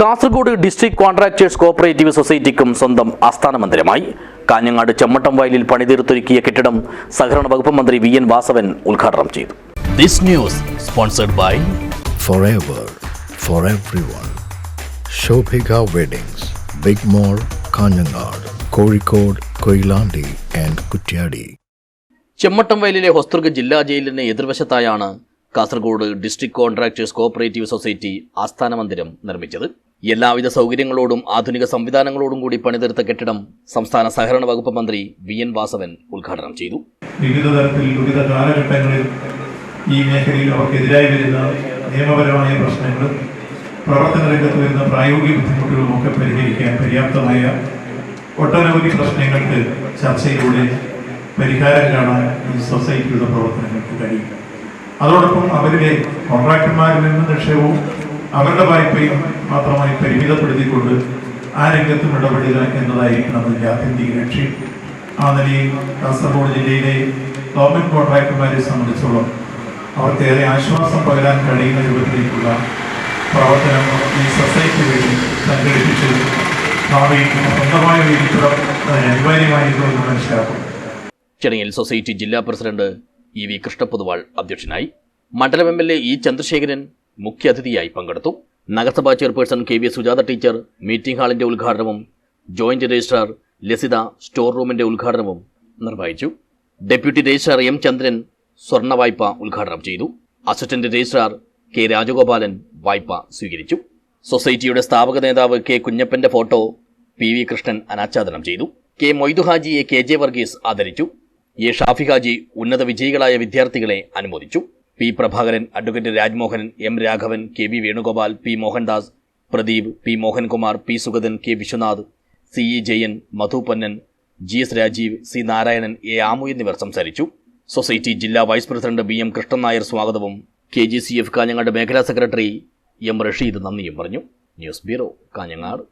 Kasaragod district contractors cooperative സൊസൈറ്റിക്കും സ്വന്തം ആസ്ഥാന മന്ദിരമായി. കാഞ്ഞങ്ങാട് ചെമ്മട്ടം വയലിൽ പണിതീർത്തൊരുക്കിയ കെട്ടിടം സഹകരണ വകുപ്പ് മന്ത്രി വി എൻ വാസവൻ ഉദ്ഘാടനം ചെയ്തു. This news sponsored by forever for everyone. Shobhika Weddings, big mall Kanhangad Kozhikode Koilandi and Kuttiadi Chemmattam വയലിലെ ഹൊസ്തൃക ജില്ലാ ജയിലിന് എതിർവശത്തായാണ് Kasaragod district contractors cooperative society ആസ്ഥാന മന്ദിരം നിർമ്മിച്ചത്. എല്ലാവിധ സൗകര്യങ്ങളോടും ആധുനിക സംവിധാനങ്ങളോടും കൂടി പണിതീർത്ത കെട്ടിടം സംസ്ഥാന സഹകരണ വകുപ്പ് മന്ത്രി വി എൻ വാസവൻ ഉദ്ഘാടനം ചെയ്തു. വിവിധ തരത്തിൽ വിവിധ കാലഘട്ടങ്ങളിൽ ഈ മേഖലയിൽ അവർക്കെതിരായി വരുന്ന നിയമപരമായ പ്രശ്നങ്ങളും പ്രവർത്തന രംഗത്ത് വരുന്ന പ്രായോഗിക ബുദ്ധിമുട്ടുകളും ഒക്കെ പരിഹരിക്കാൻ പര്യാപ്തമായ ഒട്ടനവധി പ്രശ്നങ്ങൾക്ക് ചർച്ചയിലൂടെ പരിഹാരം കാണാൻ ഈ സൊസൈറ്റിയുടെ പ്രവർത്തനങ്ങൾക്ക് കഴിയും. അതോടൊപ്പം അവരുടെ കോൺട്രാക്ടർമാരിൽ നിന്ന് നിക്ഷേപവും അവരുടെ വായ്പയും മാത്രമായി പരിമിതപ്പെടുത്തിക്കൊണ്ട് ആ രംഗത്തും ഇടപെടുക എന്നതായിരിക്കണം അതിന്റെ ആത്യന്തിക ലക്ഷ്യം. ആ നിലയിൽ കാസർഗോഡ് ജില്ലയിലെ ഗവൺമെന്റ് കോൺട്രാക്ടർമാരെ സംബന്ധിച്ചോളം അവർക്കേറെ ആശ്വാസം പകരാൻ കഴിയുന്ന രൂപത്തിലേക്കുള്ള പ്രവർത്തനം ഈ സൊസൈറ്റി വഴി സംഘടിപ്പിച്ച് ഭാവിയിൽ സ്വന്തമായ അതിന് അനിവാര്യമായിരിക്കുമെന്ന് മനസ്സിലാക്കും ചടങ്ങിൽ സൊസൈറ്റി ജില്ലാ പ്രസിഡന്റ് ഇ വി കൃഷ്ണപൊതുവാൾ അധ്യക്ഷനായി. മണ്ഡലം M L A E Chandrasekharan മുഖ്യാതിഥിയായി പങ്കെടുത്തു. നഗരസഭാ chairperson K V Sujatha teacher meeting ഹാളിന്റെ ഉദ്ഘാടനവും ജോയിന്റ് രജിസ്ട്രാർ ലസിത സ്റ്റോർ റൂമിന്റെ ഉദ്ഘാടനവും നിർവഹിച്ചു. ഡെപ്യൂട്ടി രജിസ്ട്രാർ എം ചന്ദ്രൻ സ്വർണ വായ്പ ഉദ്ഘാടനം ചെയ്തു. അസിസ്റ്റന്റ് രജിസ്ട്രാർ കെ രാജഗോപാലൻ വായ്പ സ്വീകരിച്ചു. സൊസൈറ്റിയുടെ സ്ഥാപക നേതാവ് കെ കുഞ്ഞപ്പന്റെ ഫോട്ടോ പി വി കൃഷ്ണൻ അനാച്ഛാദനം ചെയ്തു. കെ മൊയ്തു ഹാജിയെ കെ ജെ വർഗീസ് ആദരിച്ചു. എ ഷാഫി ഹാജി ഉന്നത വിജയികളായ വിദ്യാർത്ഥികളെ അനുമോദിച്ചു. P Prabhakaran advocate Rajmohan M Raghavan K V Venugopal P Mohandas Pradeep P Mohankumar P Sugathan K Viswanath C E Jayan Madhu Ponnan G S Rajeev C Narayanan A Amu എന്നിവർ സംസാരിച്ചു. Society ജില്ലാ vice president B M Krishnan Nair സ്വാഗതവും K G C F Kanhangad മേഖലാ secretary M Rasheed നന്ദിയും പറഞ്ഞു. News bureau Kanhangad.